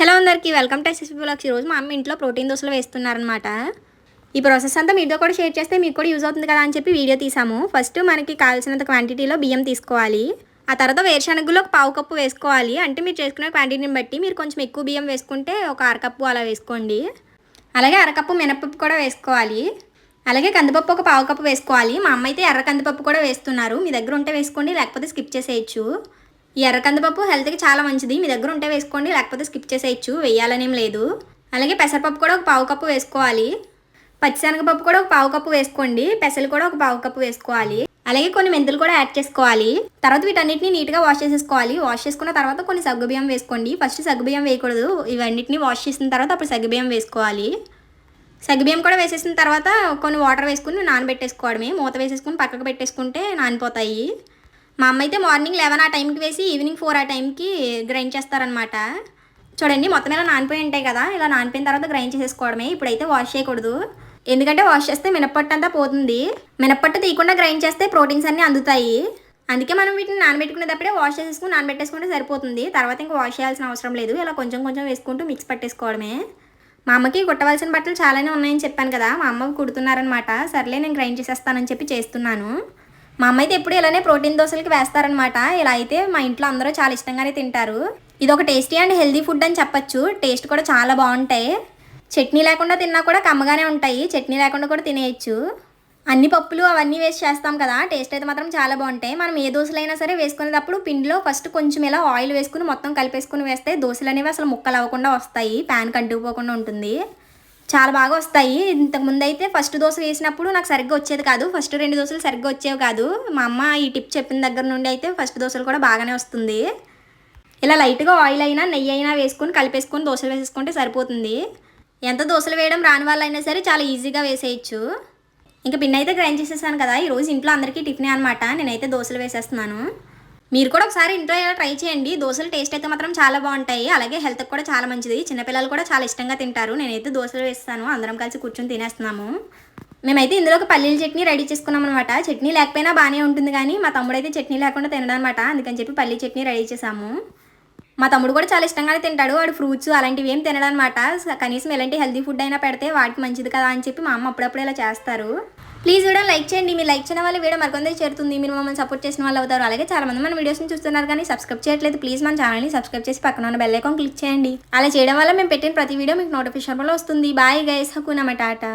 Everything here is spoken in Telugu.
హలో అందరికీ వెల్కమ్ టు ఎస్ఎస్పీ బ్లాగ్స్ ఈరోజు మా అమ్మ ఇంట్లో ప్రోటీన్ దోశలు వేస్తున్నారనమాట ఈ ప్రాసెస్ అంతా మీతో కూడా షేర్ చేస్తే మీకు కూడా యూజ్ అవుతుంది కదా అని చెప్పి వీడియో తీసాము. ఫస్ట్ మనకి కావాల్సినంత క్వాంటిటీలో బియ్యం తీసుకోవాలి. ఆ తర్వాత వేరుశనగలో ఒక పావు కప్పు వేసుకోవాలి. అంటే మీరు చేసుకునే క్వాంటిటీని బట్టి మీరు కొంచెం ఎక్కువ బియ్యం వేసుకుంటే ఒక అరకప్పు అలా వేసుకోండి. అలాగే అరకప్పు మినపప్పు కూడా వేసుకోవాలి. అలాగే కందిపప్పు ఒక పావు కప్పు వేసుకోవాలి. మా అమ్మ అయితే ఎర్ర కందిపప్పు కూడా వేస్తున్నారు. మీ దగ్గర ఉంటే వేసుకోండి లేకపోతే స్కిప్ చేసేయచ్చు. ఎర్ర కందిపప్పు హెల్త్కి చాలా మంచిది. మీ దగ్గర ఉంటే వేసుకోండి లేకపోతే స్కిప్ చేసేయచ్చు వేయాలనేం లేదు. అలాగే పెసరపప్పు కూడా ఒక పావు కప్పు వేసుకోవాలి. పచ్చిశనగపప్పు కూడా ఒక పావు కప్పు వేసుకోండి పెసలు కూడా ఒక పావు కప్పు వేసుకోవాలి. అలాగే కొన్ని మెంతులు కూడా యాడ్ చేసుకోవాలి. తర్వాత వీటన్నిటిని నీట్గా వాష్ చేసేసుకోవాలి. వాష్ చేసుకున్న తర్వాత కొన్ని సగ్గుబియ్యం వేసుకోండి. ఫస్ట్ సగ్గుబియ్యం వేయకూడదు. ఇవన్నిటిని వాష్ చేసిన తర్వాత అప్పుడు సగ్గుబియ్యం వేసుకోవాలి. సగ్గుబియ్యం కూడా వేసేసిన తర్వాత కొన్ని వాటర్ వేసుకుని నానబెట్టేసుకోవడమే. మూత వేసేసుకుని పక్కకు పెట్టేసుకుంటే నానిపోతాయి. మా అమ్మ అయితే మార్నింగ్ లెవెన్ ఆ టైంకి వేసి ఈవినింగ్ ఫోర్ ఆ టైంకి గ్రైండ్ చేస్తారనమాట చూడండి మొత్తం ఇలా నానిపోయి ఉంటాయి కదా ఇలా నానిపోయిన తర్వాత గ్రైండ్ చేసేసుకోవడమే. ఇప్పుడైతే వాష్ చేయకూడదు. ఎందుకంటే వాష్ చేస్తే మినప్పట్టు అంతా పోతుంది. మినప్పట్టు తీయకుండా గ్రైండ్ చేస్తే ప్రోటీన్స్ అన్నీ అందుతాయి. అందుకే మనం వీటిని నానబెట్టుకునేటప్పుడే వాష్ చేసేసుకుని నానబెట్టేసుకుంటే సరిపోతుంది. తర్వాత ఇంకా వాష్ చేయాల్సిన అవసరం లేదు. ఇలా కొంచెం కొంచెం వేసుకుంటూ మిక్స్ పట్టేసుకోవడమే. మా అమ్మకి కుట్టవలసిన బట్టలు చాలానే ఉన్నాయని చెప్పాను కదా మా అమ్మ కుడుతున్నారనమాట సర్లే నేను గ్రైండ్ చేసేస్తానని చెప్పి చేస్తున్నాను. మా అమ్మ అయితే ఎప్పుడు ఇలానే ప్రోటీన్ దోశలకి వేస్తారనమాట. ఇలా అయితే మా ఇంట్లో అందరూ చాలా ఇష్టంగానే తింటారు. ఇది ఒక టేస్టీ అండ్ హెల్దీ ఫుడ్ అని చెప్పొచ్చు. టేస్ట్ కూడా చాలా బాగుంటాయి. చట్నీ లేకుండా తిన్నా కూడా కమ్మగానే ఉంటాయి. చట్నీ లేకుండా కూడా తినేయచ్చు. అన్ని పప్పులు అవన్నీ వేసి చేస్తాం కదా టేస్ట్ అయితే మాత్రం చాలా బాగుంటాయి. మనం ఏ దోశలైనా సరే వేసుకునేటప్పుడు పిండిలో ఫస్ట్ కొంచెం ఇలా ఆయిల్ వేసుకుని మొత్తం కలిపేసుకుని వేస్తే దోశలు అనేవి అసలు ముక్కలు అవ్వకుండా వస్తాయి. ప్యాన్ కంటుకుపోకుండా ఉంటుంది. చాలా బాగా వస్తాయి. ఇంతకు ముందు అయితే ఫస్ట్ దోశ వేసినప్పుడు నాకు సరిగ్గా వచ్చేది కాదు. ఫస్ట్ రెండు దోశలు సరిగ్గా వచ్చేవి కాదు. మా అమ్మ ఈ టిప్ చెప్పిన దగ్గర నుండి అయితే ఫస్ట్ దోశలు కూడా బాగానే వస్తుంది. ఇలా లైట్గా ఆయిల్ అయినా నెయ్యి అయినా వేసుకొని కలిపేసుకొని దోశలు వేసేసుకుంటే సరిపోతుంది. ఎంత దోశలు వేయడం రాని వాళ్ళైనా సరే చాలా ఈజీగా వేసేయచ్చు. ఇంకా పిన్ అయితే గ్రైండ్ చేసేసాను కదా. ఈరోజు ఇంట్లో అందరికీ టిఫిన్ అనమాట నేనైతే దోశలు వేసేస్తున్నాను. మీరు కూడా ఒకసారి ఇంట్లో ఇలా ట్రై చేయండి. దోశలు టేస్ట్ అయితే మాత్రం చాలా బాగుంటాయి. అలాగే హెల్త్కి కూడా చాలా మంచిది. చిన్నపిల్లలు కూడా చాలా ఇష్టంగా తింటారు. నేనైతే దోశలు వేస్తాను. అందరం కలిసి కూర్చొని తినేస్తున్నాము. మేమైతే ఇందులో ఒక పల్లీల చట్నీ రెడీ చేసుకున్నాం అనమాట చట్నీ లేకపోయినా బాగానే ఉంటుంది కానీ మా తమ్ముడైతే చట్నీ లేకుండా తినడం అనమాట అందుకని చెప్పి పల్లీ చట్నీ రెడీ చేసాము. మా తమ్ముడు కూడా చాలా ఇష్టంగానే తింటాడు. వాడు ఫ్రూట్స్ అలాంటివి ఏం తినడం అనమాట కనీసం ఎలాంటి హెల్తీ ఫుడ్ అయినా పెడితే వాటికి మంచిది కదా అని చెప్పి మా అమ్మ అప్పుడప్పుడు ఇలా చేస్తారు. ప్లీజ్ వీడియో లైక్ చేయండి. మీరు లైక్ చేయడం వల్ల వీడియో మరికొందరు చేరుతుంది. మీరు మమ్మల్ని సపోర్ట్ చేసిన వాళ్ళు అవుతారు. అలాగే చాలా మంది మన వీడియోస్ని చూస్తున్నారు కానీ సబ్స్క్రైబ్ చేయట్లేదు. ప్లీజ్ మన ఛానల్ని సబ్స్క్రైబ్ చేసి పక్కన ఉన్న బెల్ ఐకాన్ క్లిక్ చేయండి. అలా చేయడం వల్ల మేము పెట్టిన ప్రతి వీడియో మీకు నోటిఫికేషన్ వల్ల వస్తుంది. బాయ్ గైస్ హకునమ్మ టాటా.